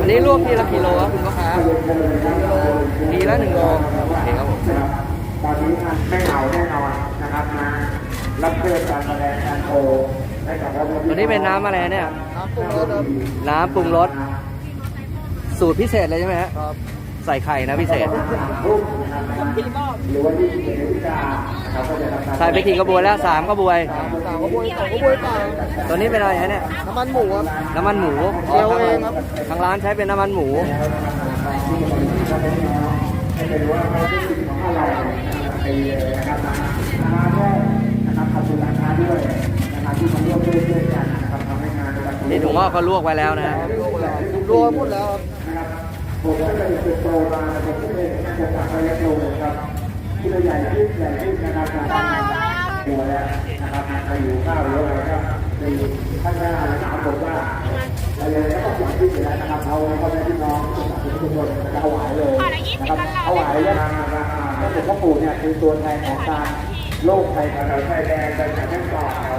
อันนี้ลวกทีละกิโลครับคุณพ่อค้าทีละหนึ่งโลโอเคครับผมตอนนี้ไม่เหงาแน่นอนนะครับมารับเชิญการแสดงการโชว์ให้กับเราตัวนี้เป็นน้ำอะไรเนี่ย น้ำปรุงรสครับน้ำปรุงรส สูตรพิเศษเลยใช่ไหมฮะครับ ใส่ไข่นะพิเศษหรือว่าที่เขียนวิชานะครับก็จะทำการใส่ไปกี่กระบวยแล้วสามกระบวย สามสามกระบวยสองกระบวยเปล่าตัวนี้เป็นอะไรฮะเนี่ย น้ำมันหมูครับ น้ำมันหมูเจียวเองครับ ทางร้านใช้เป็นน้ำมันหมูให้เป็นว่าไม่ได้สิ่งของอะไรนะครับไปเลยนะครับมามาแค่นะครับขอบคุณร้านค้าด้วยนะครับที่มาร่วมด้วยช่วยกันนะครับทำให้งานในวันนี้นี่ถุงงอกเขาลวกไว้แล้วนะฮะลวกแล้วรวมหมดแล้วครับนะครับ ผมก็เลยเป็นโตมาผมก็เลยจะกลับไปยัดโลเลยครับที่ใหญ่ขึ้นใหญ่ขึ้นนะครับตัวแล้วนะครับใครอยู่ข้าวหรืออะไรก็ในข้างหน้าถามผมว่าอะไรก็ต้องใหญ่ขึ้นอยู่แล้วนะครับเอาพ่อแม่พี่น้องทุกคนจะถวายเลยนะครับถวายแล้วราคาแล้วหลวงพ่อปู่เนี่ยคือตัวแทนของการโลกไทยกับเราไทยแดงกันจากแม่กลองเขา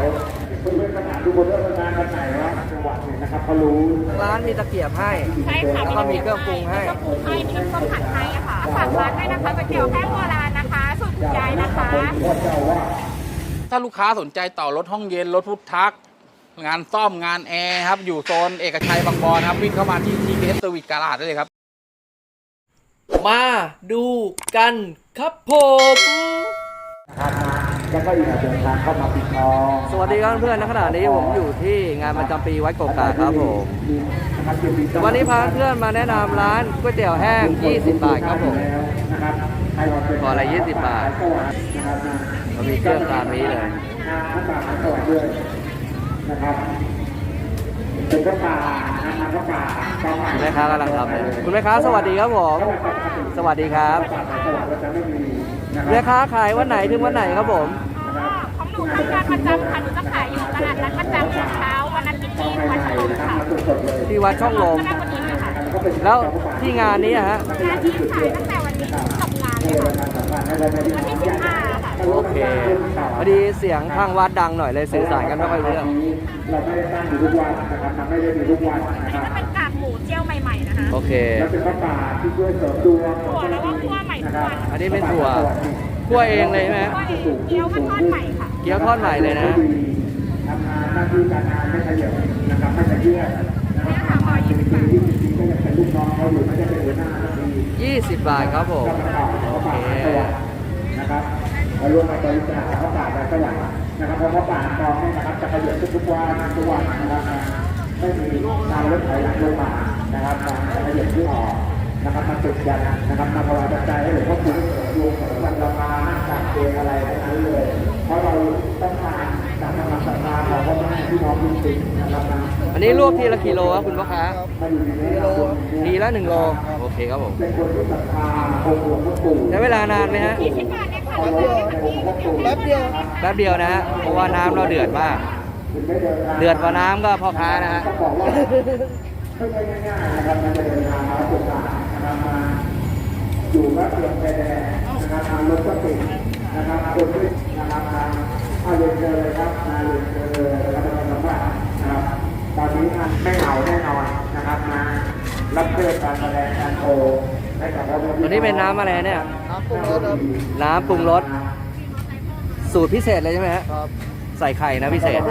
เพื่อนๆขนาดดูบนเรื่องงานกันไหนว่า จังหวัดเนี่ยนะครับเขารู้ทางร้านมีตะเกียบให้ ใช่ค่ะแล้วก็มีเครื่องปรุงให้ปรุงให้มีน้ำส้มผัดให้อะค่ะฝากร้านด้วยนะคะก๋วยเตี๋ยวแห้งโบราณนะคะ สูตรคุณยายนะคะ ถ้าลูกค้าสนใจต่อรถห้องเย็นรถพุทธัก งานซ่อมงานแอร์ครับ อยู่โซนเอกชัยบางบอนครับ วิ่งเข้ามาที่ TPS Service Garage ได้เลยครับ มาดูกันครับผม แล้วก็อีกเดินทางเข้ามาปิดทองสวัสดีครับเพื่อนๆณขณะนี้ผมอยู่ที่งานประจำปีวัดโกกาครับผมนะครับยินดีวันนี้พาเพื่อนมาแนะนำร้านก๋วยเตี๋ยวแห้ง 20 บาทครับผมนะครับให้เราเป็นพอละ20 บาทสวรรค์นะครับนะเรามีเครื่องตามนี้เลยน้ำปลาสวรรค์ด้วยนะครับเป็นพระป่านะครับพระป่าพระป่าคุณแม่ค้ากำลังทำเลยคุณแม่ค้าสวัสดีครับผม สวัสดีครับพระป่าสวรรค์เราจะไม่มีนะคแม่รับค้าขายวันไหนถึงวันไหนครับผมของหนูทำการประจำค่ะหนูจะขายอยู่ตลาดนัดประจำเช้าวันอาทิตย์ที่วัดชะโลมค่ะสดๆเลยที่วัดช่องลมก็ได้วันนี้เลยค่ะก็เป็นแล้วที่งานนี้อะฮะงานนี้ขายตั้งแต่วันนี้ถึงจบงานเลยค่ะวันที่สิบห้าค่ะโอเคพอดีเสียงทางวัดดังหน่อยเลยสื่อสารกันไม่ค่อยรู้เรื่องเราไม่ได้ตั้งอยู่ทุกวันนะครับทำไม่ได้มีทุกวันอันนะนี้ครับ เค แล้วเป็นพระป่าที่ช่วยเสริมดวงถั่วแล้วก็คั่วใหม่ทุกวันอันนี้เป็นถั่วคั่วเองเลยใช่ไหมคั่วเองเกี๊ยวก็ทอดใหม่ค่ะ เกี๊ยวทอดใหม่เลยนะทำงานหน้าที่การงานไม่ขยับนะครับไม่ขยื่นนะครับเนี่ยค่ะพอยี่สิบบาทที่จริงๆก็ยังเป็นลูกน้องเขาอยู่ไม่ได้เป็นหัวหน้าที่20บาทครับผมก็ประกอบพโอระเคป่าสวรรค์นะครับมาร่วมมาบริจาคพระป่าสวรรค์นะครับเพราะพระป่ากองเนี่ยนะครับจะขยับทุกๆวันทุกวันนะครับไม่มีการลดถอยหลังลงมา นะครับการจะขยับที่ออกนะครับมาจุดยันนะครับมาถวายปัจจัยให้หลวงพ่อคุณรวมของวันละมานั่งจัดเองอะไรทั้งนั้นเลยเพราะเราต้องการจากกำลังศรัทธาของพ่อแม่พี่น้องจริงๆนะครับนะอันนี้ลวกทีละกิโลครับคุณพ่อค้ามาอยู่ในนี้เราทีละ1โลโอเคครับผมเป็นคนที่ศรัทธาองค์หลวงพ่อปู่ใช้เวลานานไหมฮะยี่สิบบาทเนี่ยค่ะแป๊บเดียวแป๊บเดียวแป๊บเดียวนะฮะเพราะว่าน้ำเราเดือดมาก เดือดกว่าน้ำก็พ่อค้านะฮะต้องบอกว่า ไม่ใช่ง่ายๆนะครับมันจะเดินทางมาโอกาสนะครับมาอยู่รัฐเดียวชายแดนนะครับทางรถก็ติดนะครับคนที่นะครับมาเอาเรียนเจอเลยครับมาเรียนเจอเลยนะครับมาสัมภาษณ์นะครับตอนนี้ไม่เหงาแน่นอนนะครับมารับเชิญการแสดงการโชว์ให้กับพ่อแม่พี่ตัวนี้เป็นน้ำอะไรเนี่ย น้ำปรุงรสครับน้ำปรุงรสสูตรพิเศษเลยใช่ไหมฮะครับใส่ไข่นะพิเศษห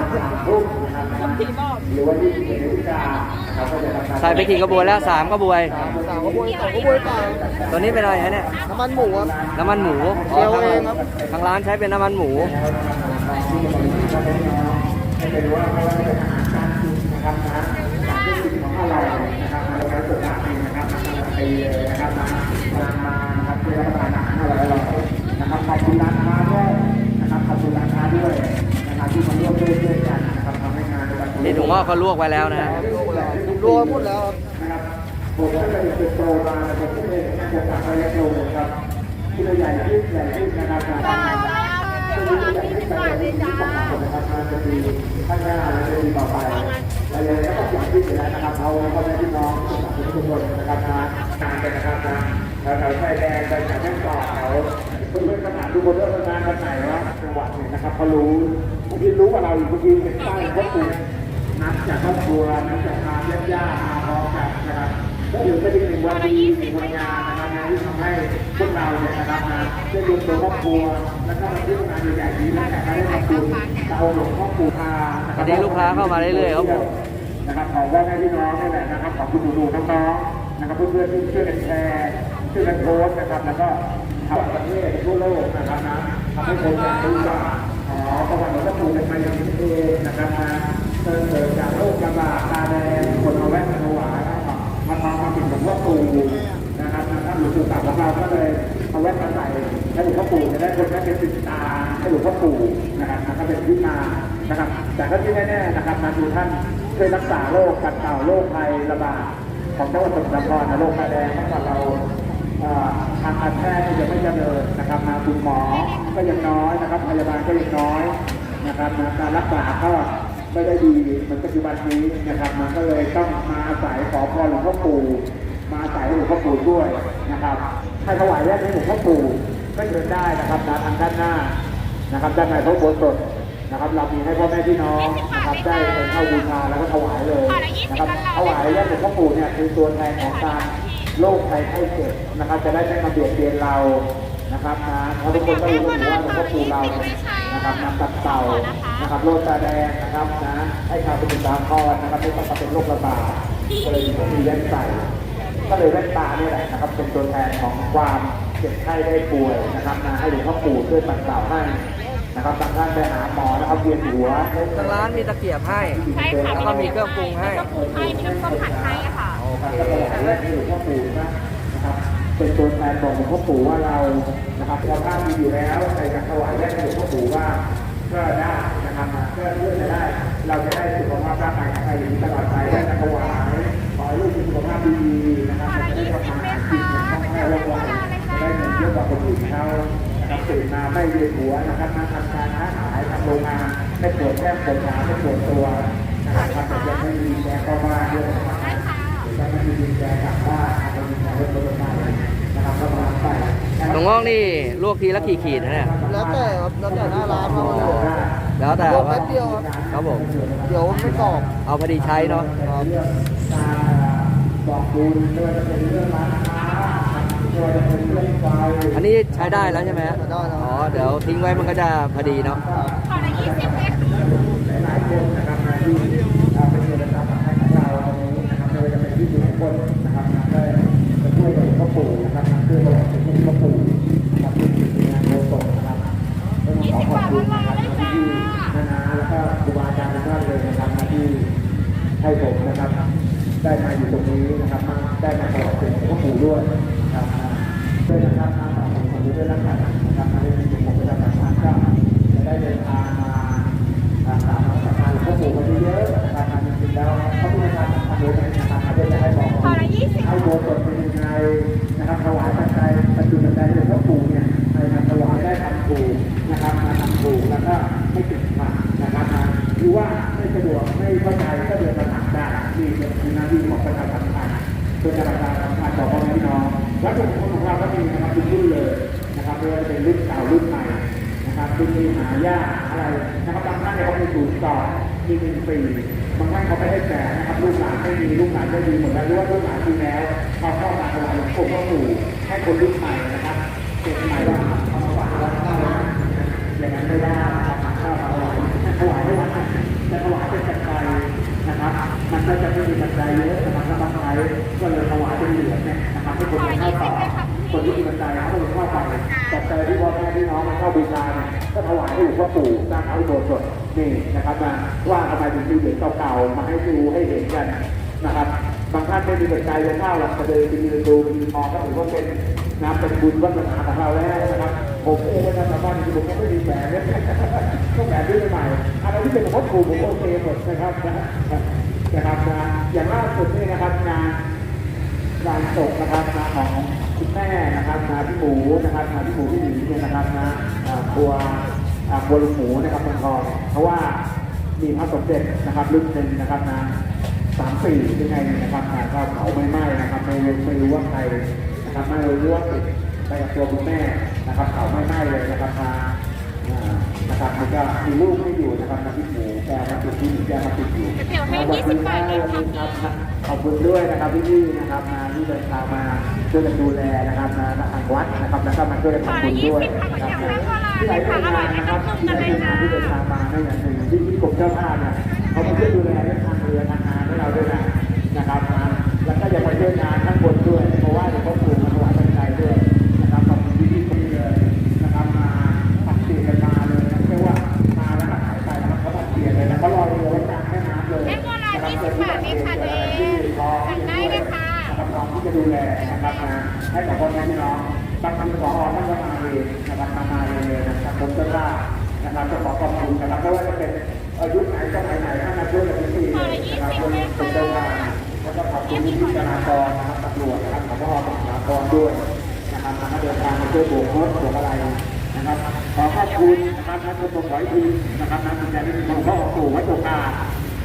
รือว่าที่เขียนวิชานะครับก็จะทำการใส่ไปกี่กระบวยแล้วสามกระบวยสามสามกระบวยสองกระบวยเปล่าตัวนี้เป็นอะไรฮะเนี่ยน้ำมันหมูครับน้ำมันหมูเจียวเองครับทางร้านใช้เป็นน้ำมันหมูให้เป็นว่าไม่ว่าจะเป็นอาหารการกินนะครับาลวกไว้แล้วนะรวมหมดแล้วครับผมก็เลยเป็นโตมาผมก็เลยจะกลับไปเล็กลงครับที่เราใหญ่ขึ้นใหญ่ขึ้นนะครับนะครับมาจะมีข้างหน้าและจะมีต่อไปเราเลยก็ต้องอยางที่อยู่แล้วนะครับเอาพ่อแม่พี่น้องทุกคนนะครับมาทานกันนะครับนะแถวไฟแดงไปจากแม่กอแถวเพื่อนๆขนาดทุกคนเรื่องงานกันไหนวะจังหวัดเนี่ยนะครับเขารู้บางทีรู้ว่าเราอยู่บางทีเป็นใต้เขาปลูก นับจากครอบครัวนับจากทางญาติญาติมาพร้อมกันนะครับก็ถือเป็นอีกหนึ่งวันดีหนึ่งวันงานนะครับงานที่ทำให้พวกเราเนี่ยนะครับนะได้รวมตัวครอบครัวแล้วก็มาที่งานใหญ่ๆนี้และการได้ทำบุญเราหลวงพ่อปู่พาตอนนี้ลูกค้าเข้ามาเรื่อยๆครับผมนะครับของว่าให้พี่น้องนี่แหละนะครับของคุณดูๆน้องๆนะครับเพื่อนๆที่ช่วยกันแชร์ช่วยกันโพสต์นะครับแล้วก็ทำประเทศทั่วโลกนะครับนะทำให้คนเนี่ยรู้ว่าอ๋อประวัติหลวงพ่อปู่เป็นมาอย่างนี้เองนะครับนะ เกิดเกิดจากโรคระบาดตาแดงคนเอาแว่นมาถวายนะครับมาทำมาเป็นหลวงพ่อปู่นะครับนะครับหลวงปู่ตักของเราก็เลยเอาแว่นมาใส่ให้หลวงพ่อปู่จะได้คนได้เป็นติดตาให้หลวงพ่อปู่นะครับนะก็เป็นที่มานะครับ แต่ก็ที่แน่ๆนะครับมาดูท่านช่วยรักษาโรคปัดเป่าโรคภัยระบาดของจังหวัดสมุทรสาครนะโรคตาแดงเมื่อก่อนเราทางการแพทย์ยังไม่เจริญนะครับมาคุณหมอก็ยังน้อยนะครับพยาบาลก็ยังน้อยนะครับนะการรักษาก็ ไม่ได้ดีเหมือนปัจจุบันนี้นะครับ มันก็เลยต้องมาอาศัยขอพรหลวงพ่อปู่มาอาศัยหลวงพ่อปู่ด้วยนะครับให้ถวายแรกให้หลวงพ่อปู่ก็เชิญได้นะครับนะทางด้านหน้านะครับด้านในพระโบสถนะครับเรามีให้พ่อแม่พี่น้องนะครับได้ไปเข้าบูชาแล้วก็ถวายเลยนะครับถวายแรกหลวงพ่อปู่เนี่ยคือตัวแทนของการโรคภัยไข้เจ็บนะครับ จะได้ไม่มาเบียดเบียนเรานะครับนะเพราะทุกคนก็รู้ว่าหลวงพ่อปู่เรา นี่ยนะครับนำตัดเต่านะครับโรคตาแดงนะครับนะให้ชาวเป็นตาคอนนะครับไม่ต้องมาเป็นโรคระบาดก็เลยต้องมีแว่นใส่ก็เลยแว่นตาเนี่ยแหละนะครับ เป็นตัวแทนของความเจ็บไข้ได้ป่วยนะครับนะให้หลวงพ่อปู่ช่วยปัดเต่าให้นะครับบางท่านไปหาหมอนะครับเวียนหัวทางร้านมีตะเกียบให้ใช่ค่ะแล้วก็มีเครื่องปรุงให้เครื่องปรุงให้มีน้ำส้มผัดให้ค่ะโอเค เป็นตัวแทนบอกหลวงพ่อปู่ว่าเรานะครับเราภาพมีอยู่แล้วแต่อยากถวายแรกให้หลวงพ่อปู่ว่าก็ได้นะครับเพื่อเพื่อจะได้ เราจะได้สุขภาพร่างกายแข็งแรงอย่างนี้ตลอดไปได้จะถวายขอให้ลูกมีสุขภาพดีๆนะครับจะได้ทำมาหากินอย่างต้องให้รางวัลจะได้เงินเยอะกว่าคนอื่นเขานะครับตื่นมาไม่เวียนหัวนะครับมาทำการค้าขายทำโรงงานไม่ปวดแก้มปวดขาไม่ปวดตัวนะครับทำแต่ยังไม่มีแรงเข้ามาด้วยนะครับจะไม่มีดินแดงกลับบ้าน งงอกนี่ลวกทีละกี่ขีดนะเนี่ยแล้วแต่ครับแล้วแต่หน้าร้านเราเลยแล้วแต่รวมว่าแป๊บเดียวครับครับผมเดี๋ยวไม่กรอบเอาพอดีใช้เนาะครับเรื่องการบอกบุญไม่ว่าจะเป็นเรื่องร้านค้าไม่ว่าจะเป็นเรื่องไฟอันนี้ใช้ได้แล้วใช่ไหมฮะได้แล้วอ๋อเดี๋ยวทิ้งไว้มันก็จะพอดีเนาะ ขอละยี่สิบเลยค่ะหลายๆคนนะครับม พื่อจะให้บอกขอละยี่สิบให้โบสถ์เป็นยังไงนะครับถวายปัจจัยปัจจุบันใดหลวงพ่อปู่เนี่ยให้มาถวายได้ทำถูกนะครับมาทำถูกแล้วก็ไม่ติดขัดนะครับมาหรือว่าไม่สะดวกไม่เข้าใจก็เดินมาถามได้นี่เป็นหน้าที่ของประชาสัมพันธ์เป็นประชาสัมพันธ์ต่อพ่อแม่พี่น้องวัตถุมงคลของเราก็มีนะครับทุกรุ่นเลยนะครับไม่ว่าจะเป็นรุ่นเก่ารุ่นใหม่นะครับรุ่นที่หายากอะไรนะครับบางท่านเนี่ยเขามีศูนย์ต่อมีหนึ่งปี บางท่านเขาไม่ได้แก่นะครับลูกหลานไม่มีลูกหลานได้ดีหมดแล้วหรือว่าลูกหลานดีแล้วเขาเข้ามาถวายหลวงปู่พ่อปู่ให้คนรุ่นใหม่นะครับเด็กใหม่ว่าเอามาฝากวัดเข้าวัดอย่างนั้นไม่ได้นะครับเข้ามาถวายถวายให้วัดนจะถวายเป็นปัจจัยนะครับ มันก็จะไม่มีปัจจัยเยอะนะครับถ้าบางใครก็เลยถวายเป็นเหรียญเนี่ยนะครับให้คนเข้าต่อคนที่มีปัจจัยเขาเลยเข้าไป ปัจจัยที่พ่อแม่พี่น้องมาเข้าบูชาเนี่ยก็ถวายให้หลวงพ่อปู่สร้างเอาโบสถนี่นะครับมาว่าทำไมถึงมีเหรียญเก่าๆมาให้ดูให้เห็นกันนะครับบางท่านไม่มีปัจจัยจะเข้าหลักจะเดินไปยืนดูไปยืนมองก็ถือว่าเป็นน้ำเป็นบุญวัฒนาของเราแล้วนะครับผมเองเวลาสาบ้านจริงๆผมก็ไม่มีแหวนเนี่ยต้องแหวนด้วยใหม่อะไรที่เป็นของพ่อครูผมโอเคหมดนะครับนะนะครับนะอย่างล่าสุดนี่นะครับงานงานศพนะครับนของ คุณแม่นะครับนะพี่หมูนะครับนะพี่หมูพี่หมีเนี่ยนะครับนะครัวครัวลุงหมูนะครับเมืองทองเพราะว่ามีพระสมเด็จนะครับรุ่นหนึ่งนะครับนะสามสี่ยังไงเนี่ยนะครับนะก็เผาไม่ไหม้นะครับไม่รู้ไม่รู้ว่าใครนะครับไม่รู้ว่าติดไปกับตัวคุณแม่นะครับเผาไม่ไหม้เลยนะครับมาอ่า นะครับมันก็มีลูกไม่อยู่นะครับนะพี่หมูแกมาติดที่แกมาติดอยู่เดี๋ยวให้20บาทเองค่ะครับขอบคุณด้วยนะครับพี่ๆนะครับมาที่เดินทางมาช่วยกันดูแลนะครับมาทางวัดนะครับแล้วก็มาช่วยกันทำบุญด้วยนะครับที่ไหนเป็นงานนะครับที่ไหนเป็นงานที่เดินทางมาไม่อย่างหนึ่งที่ที่กรมเจ้าท่าเนี่ยเขามาช่วยดูแลเรื่องทางเรือทางน้ำให้เราด้วยนะนะครับนะแล้วก็ยังมาช่วยงาน ราจรนะครับตำรวจนะครับขอบพ่อตำรวจรด้วยนะครับมาเดินทางมาช่วยโบกรถโบกอะไรนะครับขอขอบคุณนะครับท่านผู้ชมขออีกทีนะครับน้ำจิตใจที่มีพ่อปู่วัดโตกา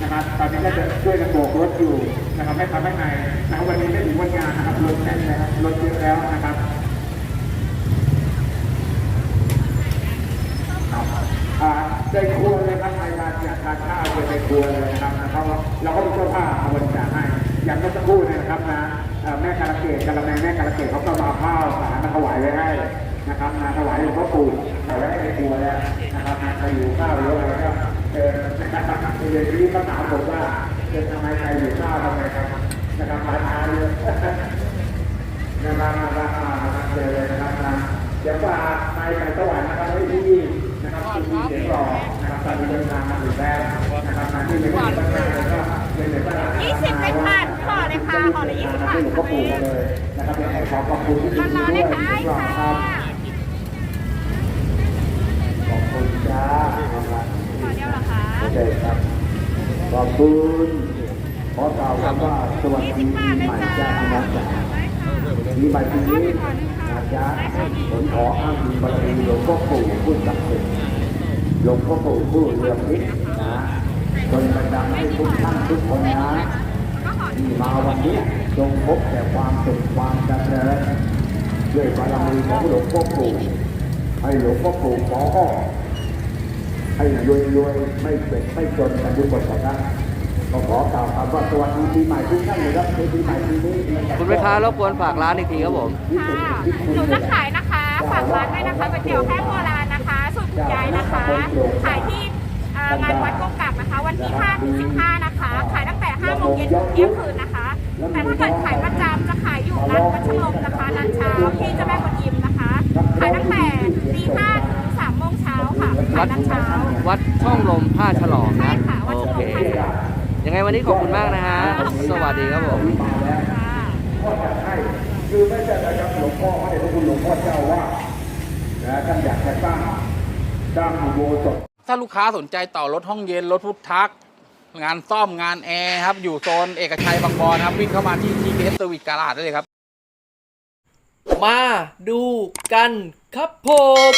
นะครับ ตอนนี้ก็จะช่วยกันโบกรถอยู่นะครับไม่ทำให้ในนะครับวันนี้ไม่ถึงวันงานนะครับรถแน่นแล้วรถเยอะแล้วนะครับครับอ่าในครัวเลยครับในการจัดทานข้าวในครัวเลยนะครับนะครับเราก็มีเสื้อผ้าเอาบริจาคให้ อย่างเมื่อสักครู่เนยนะครับนะแม่การะเกดกาละแมแม่การะเกดเขาก็มาข้าวสารมาถวายไว้ให้นะครับมาถวายหลวงพ่อปู่เอาไว้ให้ในตัวแล้วนะครับนะใครอยู่ข้าวหรืออะไรก็เชิญนะครับเดี๋ยวนี้ก็ถามผมว่าเชิญทำไมใครอยู่ข้าวทำไมครับนะครับมาทานเลยนะครับนะครับมานะครับเจอเลยนะครับนะเดี๋ยวฝากไปไก่สวรรค์นะครับไว้ที่นี่นะครับที่มีเสียงรอนะครับตอนนี้เดินทางมาถึงแล้วนะครับมาที่ไม่ได้ตั้งใจเลยก็เป็นเด็กบ้าน 20เป็นพันห่อ เลยค่ะห่อละ20บาทที่หลวงพ่อปู่เลยนะครับยังไงขอขอบคุณที่ดีร้อนๆด้เลวยยค่ะที่รอค่ะครับขอบคุณจ้าครับห่อเดียวเหรอคะโอเคครับขอบคุณขอกล่าวคำว่าสวัสดีปีใหม่จ้าอาจารย์ปีใหม่ปีนี้อาจารย์ผมขออ้างอิงบารมีหลวงพ่อปู่ผู้ศักดิ์สิทธิ์หลวงพ่อปู่ผู้เรืองฤทธิ์นะจนบันดาลให้ทุกท่านทุกคนนะ ที่มาวันนี้จงพบแต่ความสุขความเจริญด้วยบารมีของหลวงพ่อปู่ให้หลวงพ่อปู่ขออ้อให้รวยรวยไม่เจ็บไม่จนกันทุกคนนะครับก็ขอกล่าวคำว่าสวัสดีปีใหม่ทุกท่านเลยครับในปีใหม่ปีนี้คุณแม่ค้ารบกวนฝากร้านอีกทีครับผมค่ะหนูจะขายนะคะฝากร้านด้วยนะคะก๋วยเตี๋ยวแห้งโบราณนะคะสูตรคุณยายนะคะ ขายที่งานวัดกงกักนะคะ วันที่5ถึง15นะคะขายตั้ง 5โมงเย็นถึงเที่ยงคืนนะคะ แต่ถ้าเกิดขายประจำจะขายอยู่ร้านวัดชลมนะคะร้านเช้าที่เจ้าแม่กวนอิมนะคะ ขายตั้งแต่ตี5ถึง3โมงเช้าค่ะขายร้านเช้าวัดช่องลมผ้าฉลองใช่นะค่ะวัดโอชลเคมค่ะยังไงวันนี้ขอบคุณมากนะฮะสวัสดีครับผม ค่ะพ่อจัดให้คือไม่ใช่นะครับหลวงพ่อไม่ได้พระคุณหลวงพ่อเจ้าว่านะท่านอยากจะสร้างสร้างอุโบสถ ถ้าลูกค้าสนใจต่อรถห้องเย็นรถพุทธัก งานซ่อมงานแอร์ครับ อยู่โซนเอกชัยบางบอนครับ วิ่งเข้ามาที่ TPS Service Garage ได้เลยครับ มาดูกันครับผม